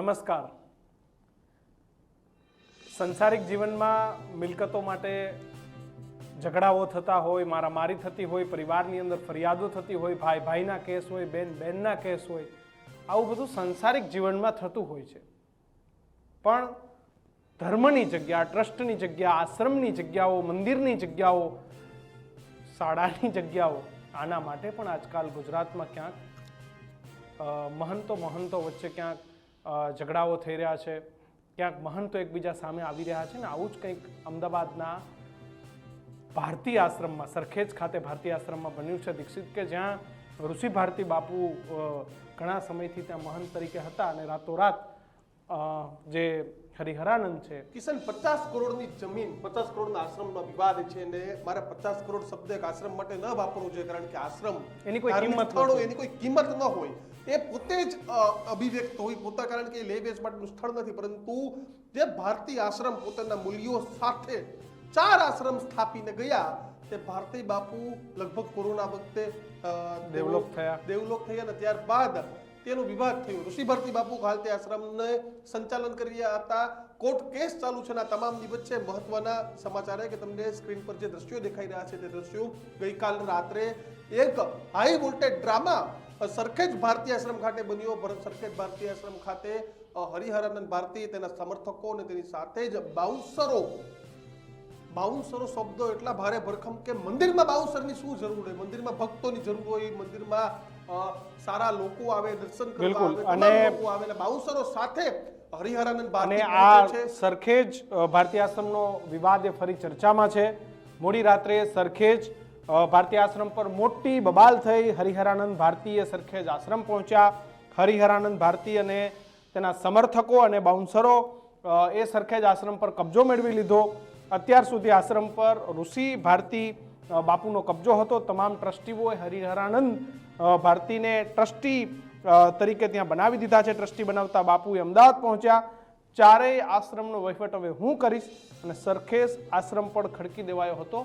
નમસ્કાર. સંસારિક જીવનમાં મિલકતો માટે ઝઘડાઓ થતા હોય, મારામારી થતી હોય, પરિવારની અંદર ફરિયાદો થતી હોય ભાઈ ભાઈના કેસ હોય બેન બહેનના કેસ હોય, આવું બધું સંસારિક જીવનમાં થતું હોય છે. પણ ધર્મની જગ્યા, ટ્રસ્ટની જગ્યા, આશ્રમની જગ્યાઓ, મંદિરની જગ્યાઓ, શાળાની જગ્યાઓ, આના માટે પણ આજકાલ ગુજરાતમાં ક્યાંક મહંતો મહંતો વચ્ચે ક્યાંક ઝઘડાઓ થઈ રહ્યા છે. ક્યાંક મહંતો એકબીજા સામે આવી રહ્યા છે ને આવું જ કંઈક અમદાવાદના ભારતીય આશ્રમમાં સરખેજ ખાતે ભારતીય આશ્રમમાં બન્યું છે. દીક્ષિત કે જ્યાં ઋષિ ભારતી બાપુ ઘણા સમયથી ત્યાં મહંત તરીકે હતા અને રાતોરાત જે હરિહરાનંદ છે. કિશન પચાસ કરોડની જમીન પચાસ કરોડના આશ્રમનો વિવાદ છે ને મારે પચાસ કરોડ શબ્દ એક આશ્રમ માટે ન વાપરવું જોઈએ કારણ કે આશ્રમ એની કોઈ કિંમત હોય, એની કોઈ કિંમત ન હોય. એ પોતે જ અભિવ્યક્ત હોય પોતા કારણ કે એ લે વેચ માટેનું સ્થળ નથી પરંતુ જે ભારતીય આશ્રમ પોતાના મૂલ્યો સાથે ચાર આશ્રમ સ્થાપીને ગયા તે ભારતી બાપુ લગભગ કોરોના વખતે ડેવલપ થયા. ડેવલપ થયા અને ત્યારબાદ તેનો વિવાદ થયો ઋષિ ભારતી બાપુ હાલ તે આશ્રમને સંચાલન કરી રહ્યા હતા કોર્ટ કેસ ચાલુ છે અને આ તમામની વચ્ચે મહત્વના સમાચાર કે તમને સ્ક્રીન પર જે દ્રશ્યો દેખાઈ રહ્યા છે તે દ્રશ્યો ગઈકાલ રાત્રે એક હાઈ વોલ્ટેજ ડ્રામા સરખેજ ભારતીય આશ્રમ ખાતે બન્યો. પરંતુ સરખેજ ભારતીય આશ્રમ ખાતે હરિહરાનંદ ભારતી તેના સમર્થકો અને તેની સાથે જ બાઉન્સરો બાઉન્સરો શબ્દો એટલા ભારે ભરખમ કે મંદિરમાં બાઉન્સરની શું જરૂર હોય? મંદિરમાં ભક્તોની જરૂર હોય, મંદિરમાં સારા લોકો આવે દર્શન કરવા બિલકુલ. આવે અને- લોકો આવે એટલે બાઉન્સરો સાથે હરિહરાનંદ અને આ છે. સરખેજ ભારતીય આશ્રમનો વિવાદ એ ફરી ચર્ચામાં છે. મોડી રાત્રે સરખેજ ભારતીય આશ્રમ પર મોટી બબાલ થઈ હરિહરાનંદ ભારતીય સરખેજ આશ્રમ પહોંચ્યા. હરિહરાનંદ ભારતી અને તેના સમર્થકો અને બાઉન્સરો એ સરખેજ આશ્રમ પર કબજો મેળવી લીધો. અત્યાર સુધી આશ્રમ પર ઋષિ ભારતી બાપુનો કબજો હતો. તમામ ટ્રસ્ટીઓએ હરિહરાનંદ ભારતીને ટ્રસ્ટી તરીકે ત્યાં બનાવી દીધા છે. ટ્રસ્ટી બનાવતા બાપુ અમદાવાદ પહોંચ્યા. ચારેય આશ્રમનો વહીવટ હવે હું કરીશ અને સરખેજ આશ્રમ પણ ખડકી દેવાયો હતો.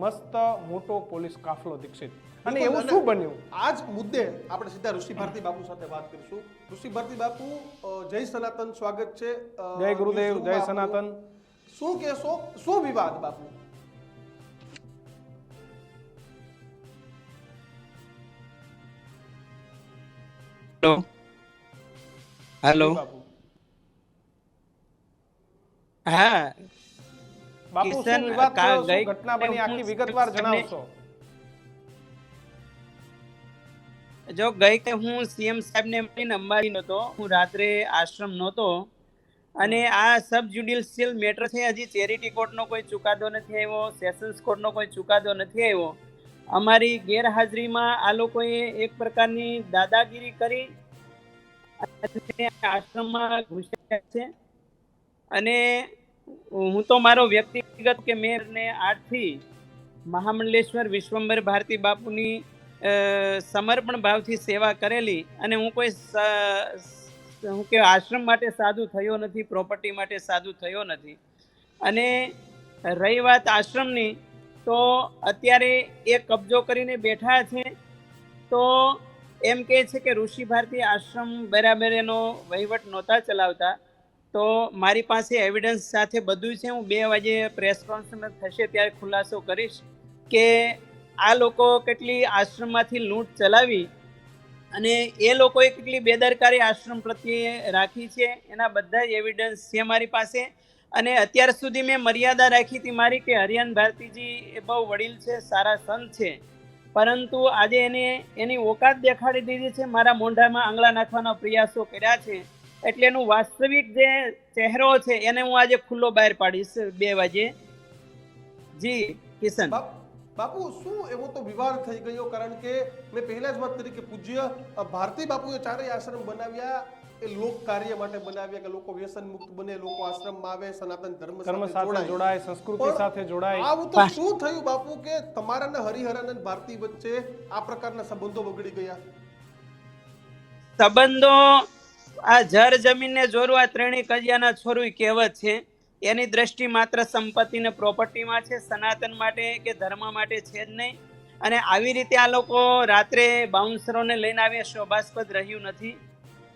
મસ્ત મોટો પોલીસ કાફલો દીક્ષિત. અને એવું શું બન્યું? આ જ મુદ્દે આપણે સીધા ઋષિ ભારતી બાપુ સાથે વાત કરીશું. ઋષિ ભારતી બાપુ જય સનાતન સ્વાગત છે. જય ગુરુદેવ જય સનાતન. શું કહેશો? શું વિવાદ બાપુ? હેલો હેલો હા. બાપુ શું વિવાદ થયો? શું ઘટના બની? આખી વિગતવાર જણાવશો. જો ગઈ કે હું સીએમ સાહેબને મળીને અંબાજી નહોતો હું રાત્રે આશ્રમ નહોતો અને આ સબ જ્યુડિશિયલ મેટર છે હજી ચેરિટી કોર્ટનો કોઈ ચુકાદો નથી આવ્યો સેશન્સ કોર્ટનો કોઈ ચુકાદો નથી આવ્યો. અમારી ગેરહાજરીમાં આ લોકોએ એક પ્રકારની દાદાગીરી કરી આશ્રમમાં ઘૂસ્યા છે. અને હું તો મારો વ્યક્તિગત કે મેં ને આઠથી મહામંડલેશ્વર વિશ્વંભર ભારતી બાપુની સમર્પણ ભાવથી સેવા કરેલી અને હું કોઈ હું કે આશ્રમ માટે સાધુ થયો નથી, પ્રોપર્ટી માટે સાધુ થયો નથી. અને રહી વાત આશ્રમની તો અત્યારે એ કબજો કરીને બેઠા છે. તો એમ કહે છે કે ઋષિ ભારતી આશ્રમ બરાબર એનો વહીવટ નહોતા ચલાવતા. તો મારી પાસે એવિડન્સ સાથે બધું છે. હું બે વાગે પ્રેસ કોન્ફરન્સ થશે ત્યારે ખુલાસો કરીશ કે આ લોકો કેટલી આશ્રમમાંથી લૂંટ ચલાવી અને એ લોકોએ કેટલી બેદરકારી આશ્રમ પ્રત્યે રાખી છે. એના બધા જ એવિડન્સ છે મારી પાસે. અને અત્યાર સુધી મેં મર્યાદા રાખી હતી મારી કે હરિયાન ભારતીજી એ બહુ વડીલ છે, સારા સંત છે. પરંતુ આજે એને, એની ઓકાત દેખાડી દીધી છે, મારા મોઢામાં આંગળા નાખવાના પ્રયાસો કર્યા છે. એટલે એનું વાસ્તવિક જે ચહેરો છે, એને હું આજે ખુલ્લો બહાર પાડીશ. બે વાગે. જી, કિશન. બાપ- શું એવો તો વિવાદ થઈ ગયો? કારણ કે મેં પહેલા જ વાત કરી કે પૂજ્ય ભારતી બાપુએ ચારેય આશ્રમ બનાવ્યા. એ લોક કાર્ય માટે બનાવ્યા કે લોકો વ્યસન મુક્ત બને લોકો આશ્રમમાં આવે સનાતન ધર્મ સાથે જોડાય. સંસ્કૃતિ સાથે જોડાય. આવું તો શું થયું બાપુ કે તમારા ને હરિહરાનંદ ભારતી વચ્ચે આ પ્રકારના સંબંધો બગડી ગયા? સંબંધો આ જર જમીનને જોરવા ત્રણેય કજિયાના છોરું કહેવત છે. એની દ્રષ્ટિ માત્ર સંપત્તિ ને પ્રોપર્ટીમાં છે સનાતન માટે કે ધર્મ માટે છે જ નહીં. અને આવી રીતે આ લોકો રાત્રે બાઉન્સરોને લઈને આવ્યા શોભાસ્પદ રહ્યું નથી.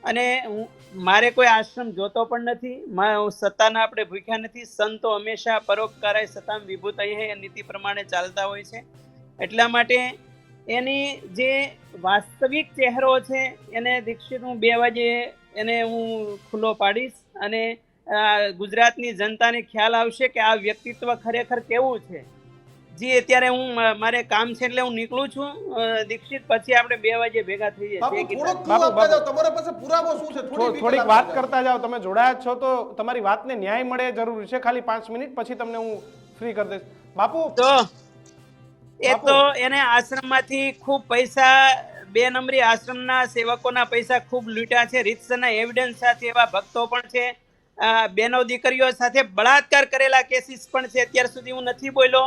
અને હું, મારે કોઈ આશ્રમ જોતો પણ નથી. હું સત્તાના આપણે ભૂખ્યા નથી. સંતો હંમેશા પરોપકારાય સતામ વિભૂત અહીં નીતિ પ્રમાણે ચાલતા હોય છે. એટલા માટે એની જે વાસ્તવિક ચહેરો છે, એને દીક્ષિત હું બે વાગે એને હું ખુલ્લો પાડીશ અને ગુજરાતની જનતાને ખ્યાલ આવશે કે આ વ્યક્તિત્વ ખરેખર કેવું છે. જી અત્યારે હું મારે કામ છે એટલે હું નીકળું છું. દીક્ષિત પછી આપણે બે વાગે ભેગા થઈ બાપુ જય થોડોક clue આપવા બાપુ. તમારા પાસે પુરાવો શું છે? થોડી થોડીક વાત કરતા જાઓ. તમે જોડાયા છો તો તમારી વાતને ન્યાય મળે જરૂરી છે. ખાલી પાંચ મિનિટ પછી તમને હું ફ્રી કરી દઈશ. બાપુ. તો એ તો એને આશ્રમમાંથી ખૂબ પૈસા બે નંબરી આશ્રમના સેવકોના પૈસા ખૂબ લૂંટ્યા છે. રીતસરના એવિડન્સ સાથે એવા ભક્તો પણ છે. આ બેનો દીકરીઓ સાથે બળાત્કાર કરેલા કેસીસ પણ છે. અત્યાર સુધી હું નથી બોલ્યો.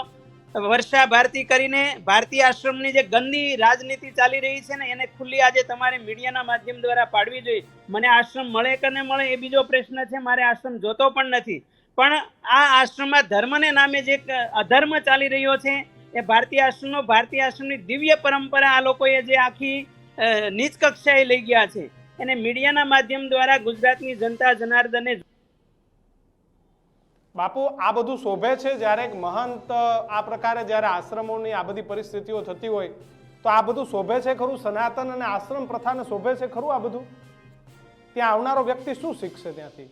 વર્ષા ભારતી કરીને ભારતીય આશ્રમની જે ગંદી રાજનીતિ ચાલી રહી છે ને, એને ખુલ્લી આજે તમારે મીડિયાના માધ્યમ દ્વારા પાડવી જોઈએ. મને આશ્રમ મળે કે ન મળે એ બીજો પ્રશ્ન છે, મારે આશ્રમ જોતો પણ નથી. પણ આ આશ્રમમાં ધર્મને નામે જે અધર્મ ચાલી રહ્યો છે, એ ભારતીય આશ્રમનો ભારતીય આશ્રમની દિવ્ય પરંપરા આ લોકોએ જે આખી નીચ કક્ષાએ લઈ ગયા છે. એને મીડિયાના માધ્યમ દ્વારા ગુજરાતની જનતા જનાર્દને બાપુ આ બધું શોભે છે જ્યારે એક મહંત આ પ્રકારે જ્યારે આશ્રમોની આ બધી પરિસ્થિતિઓ થતી હોય તો આ બધું શોભે છે ખરું? સનાતન અને આશ્રમ પ્રથાને શોભે છે ખરું આ બધું? ત્યાં આવનારો વ્યક્તિ શું શીખશે ત્યાંથી?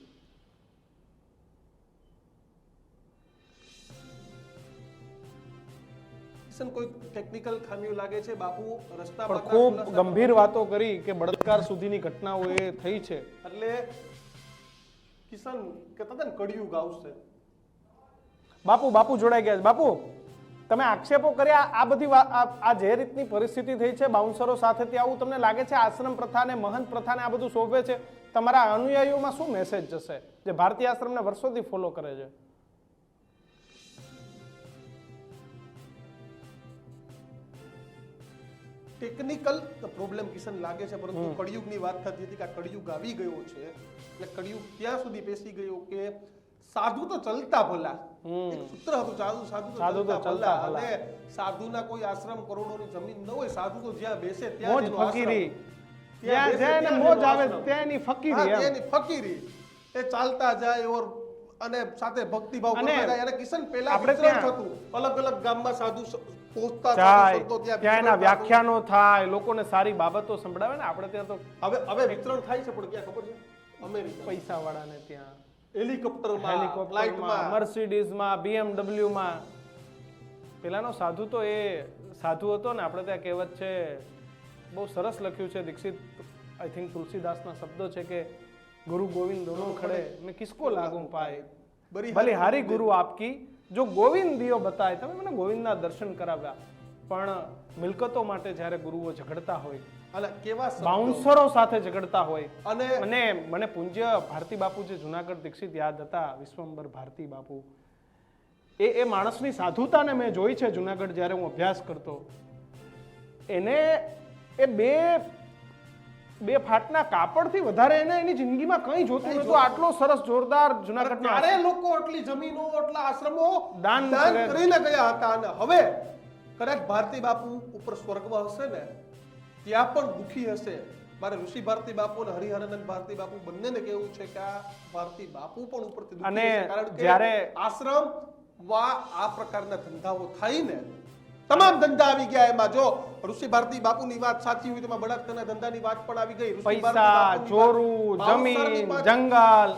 કોઈ ટેકનિકલ ખામીઓ લાગે છે? બાપુ રસ્તા પર ખૂબ ગંભીર વાતો કરી કે બળાત્કાર સુધીની ઘટનાઓ એ થઈ છે. એટલે કિશન કે તદ્દન ને કડિયુગ આવશે બાપુ બાપુ જોડાઈ ગયા છે. બાપુ તમે આક્ષેપો કર્યા આ બધી આ જે રીતની પરિસ્થિતિ થઈ છે બાઉન્સરો સાથેથી આવું તમને લાગે છે? આશ્રમ પ્રથાને મહંત પ્રથાને આ બધું શોભે છે? તમારા અનુયાયીઓમાં શું મેસેજ જશે? જે ભારતીય આશ્રમને વર્ષોથી ફોલો કરે છે. ટેકનિકલ પ્રોબ્લેમ કિશન લાગે છે પરંતુ કળિયુગની વાત થતી હતી કે આ કળિયુગ આવી ગયો છે. એટલે કળિયુગ ત્યાં સુધી બેસી ગયો કે સાધુ તો ચલતા ભલા. એક સૂત્ર હતું સાધુ સાધુ તો સાધુ તો ચલતા ભલા. અને સાધુના કોઈ આશ્રમ કરોડોની જમીન ન હોય સાધુ તો જ્યાં બેસે ત્યાં મોજ. ફકીરી. ત્યાં જાય જ મોજ આવે આશ્રમ. ત્યાં એની હા, ફકીરી એની ફકીરી. એ ચાલતા જાય ઓર અને સાથે ભક્તિભાવ કરતા જાય. અને કિશન પેલા આપણે થતું. અલગ અલગ ગામમાં સાધુ પહોંચતા ત્યાં ત્યાં એના વ્યાખ્યાનો થાય લોકોને સારી બાબતો સંભળાવે ને આપણે ત્યાં તો હવે હવે વિતરણ થાય છે પણ ક્યાં ખબર છે? અમેરિકા પૈસા વાળાને ત્યાં. હેલિકોપ્ટરમાં હેલિકોપ્ટરમાં મર્સિડીઝમાં બીએમડબલ્યુમાં. પેલાનો સાધુ તો એ સાધુ હતો ને આપણે ત્યાં કહેવત છે બહુ સરસ લખ્યું છે દીક્ષિત આઈ થિંક તુલસીદાસના શબ્દો છે કે ગુરુ ગોવિંદ દોનો ખડે. મેં કિસકો લાગુ પાય. ભલે હારી ગુરુ આપકી જો ગોવિંદ દિયો બતાય તમે મને ગોવિંદના દર્શન કરાવ્યા. પણ મિલકતો માટે જ્યારે ગુરુઓ ઝઘડતા હોય અને કેવા. બાઉન્સરો સાથે ઝઘડતા હોય. અને મને મને પૂજ્ય ભારતી બાપુ જે જુનાગઢ દીક્ષિત યાદ હતા વિશ્વંબર ભારતી બાપુ. એ એ માણસની સાધુતાને મેં જોઈ છે જુનાગઢ જ્યારે હું અભ્યાસ કરતો. એને એ બે બે ફાટના કાપડથી વધારે એને એની જિંદગીમાં કંઈ જોતું નતું આટલો સરસ જોરદાર જુનાગઢનો ત્યારે લોકો આટલી જમીનો આટલા આશ્રમો દાન દાન કરીને ગયા હતા. અને હવે કદાચ ભારતી બાપુ ઉપર સ્વર્ગમાં હશે ને ત્યાં પણ દુઃખી હશે. મારે ઋષિ ભારતી બાપુ અને હરિહરાનંદ ભારતી બાપુ બંનેને કેવું છે કે આ ભારતી બાપુ પણ ઉપરથી દુઃખી હશે કારણ કે જ્યારે- આશ્રમ વા આ પ્રકારના ધંધાઓ થઈને તમામ ધંધા આવી ગયા. એમાં જો ઋષિ ભારતી બાપુની વાત સાચી હોય તો એમાં બળાત્કારના ધંધાની વાત પણ આવી ગઈ. પૈસા ચોરું જમીન જંગલ.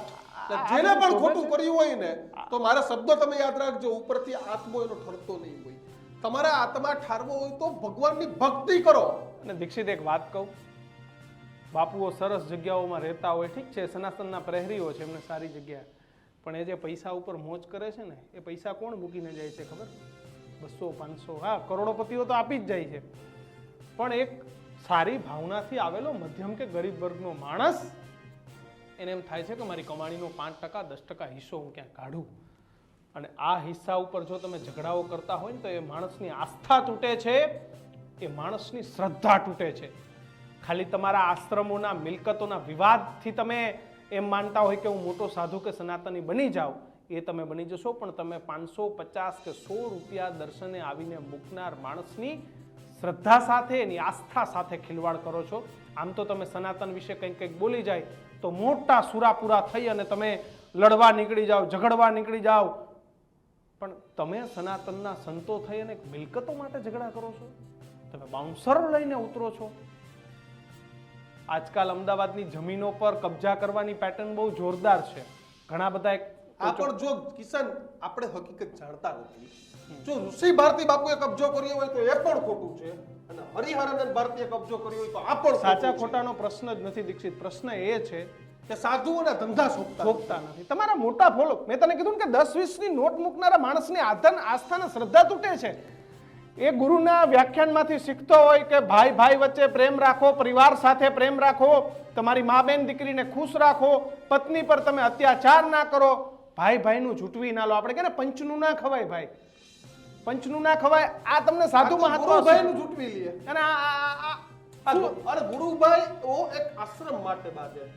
જેને પણ ખોટું કર્યું હોય ને તો મારા શબ્દો તમે યાદ રાખજો. ઉપરથી આત્મો એનો ઠરતો નહીં હોય. તમારા આત્મા ઠારવો હોય તો ભગવાનની ભક્તિ કરો. અને દીક્ષિત એક વાત કહું. બાપુઓ સરસ જગ્યાઓમાં રહેતા હોય, ઠીક છે, સનાતનના પ્રહરીઓ છે, એમને સારી જગ્યા. પણ એ જે પૈસા ઉપર મોજ કરે છે ને, એ પૈસા કોણ મૂકીને જાય છે ખબર? બસો, પાંચસો, હા, કરોડોપતિઓ તો આપી જ જાય છે. પણ એક સારી ભાવનાથી આવેલો મધ્યમ કે ગરીબ વર્ગનો માણસ, એને એમ થાય છે કે મારી કમાણીનો પાંચ ટકા, દસ ટકા હિસ્સો હું ક્યાંક કાઢું. અને આ હિસ્સા ઉપર જો તમે ઝઘડાઓ કરતા હોય ને, તો એ માણસની આસ્થા તૂટે છે. એ માણસની શ્રદ્ધા તૂટે છે. ખાલી તમારા આશ્રમોના મિલકતોના વિવાદથી તમે એમ માનતા હોય કે હું મોટો સાધુ કે સનાતની બની જાઉં, એ તમે બની જશો, પણ તમે પાંચસો, પચાસ કે સો રૂપિયા દર્શને આવીને મૂકનાર માણસની શ્રદ્ધા સાથે, એની આસ્થા સાથે ખિલવાડ કરો છો. આમ તો તમે સનાતન વિશે કંઈક કંઈક બોલી જાય, તો મોટા સુરાપુરા થઈ અને તમે લડવા નીકળી જાઓ, ઝઘડવા નીકળી જાઓ. પણ તમે સનાતનના સંતો થઈ અને મિલકતો માટે ઝઘડા કરો છો? તમે બાઉન્સર લઈને ઉતરો છો. આજકાલ અમદાવાદની જમીનો પર કબજા કરવાની પેટર્ન બહુ જોરદાર છે. ઘણા બધા એક આ પણ જો કિશન આપણે હકીકત જાણતા નથી. જો ઋષિ ભારતી બાપુએ કબજો કર્યો હોય તો એ પણ ખોટું છે. અને હરિહરાનંદ ભારતીએ કબજો કર્યો હોય તો આ પણ સાચા ખોટાનો પ્રશ્ન જ નથી દીક્ષિત. પ્રશ્ન એ છે કે સાધુઓના ધંધા સોંપતા નથી. તમારા મોટા ફોલો મેં તને કીધું કે દસ વીસની નોટ મૂકનારા માણસની આધન આસ્થા અને શ્રદ્ધા તૂટે છે. એ ગુરુના વ્યાખ્યાનમાંથી શીખતો હોય કે ભાઈ ભાઈ વચ્ચે પ્રેમ રાખો પરિવાર સાથે પ્રેમ રાખો તમારી મા બેન દીકરીને ખુશ રાખો પત્ની પર તમે અત્યાચાર ના કરો. ભાઈ ભાઈનું જૂટવી ના લો. આપણે કે પંચનું ના ખવાય ભાઈ. પંચનું ના ખવાય. આ તમને સાધુ મહાત્મા ગુરુભાઈનું જૂટવી લઈએ અને અરે ગુરુભાઈ ઓ એક આશ્રમ માટે બાંધે.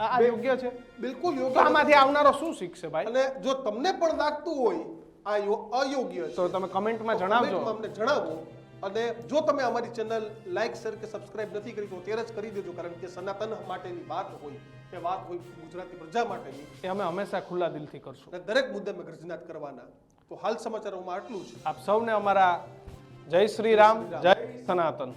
આ યોગ્ય છે? બિલકુલ યોગ્ય આમાંથી આવનારો શું શીખશે ભાઈ? અને જો તમને પણ લાગતું હોય આ અયોગ્ય છે. તો તમે કમેન્ટમાં જણાવજો. અમને જણાવો અને જો તમે અમારી ચેનલ લાઈક શેર કે સબસ્ક્રાઇબ નથી કરી તો અત્યારે જ કરી દેજો કારણ કે સનાતન માટેની વાત હોય એ વાત હોય ગુજરાતી પ્રજા માટેની એ અમે હંમેશા ખુલ્લા દિલથી કરશું. અને દરેક મુદ્દે અમે ગર્જનાત કરવાના. તો હાલ સમાચારોમાં આટલું છે આપ સૌને અમારા જય શ્રી રામ જય સનાતન.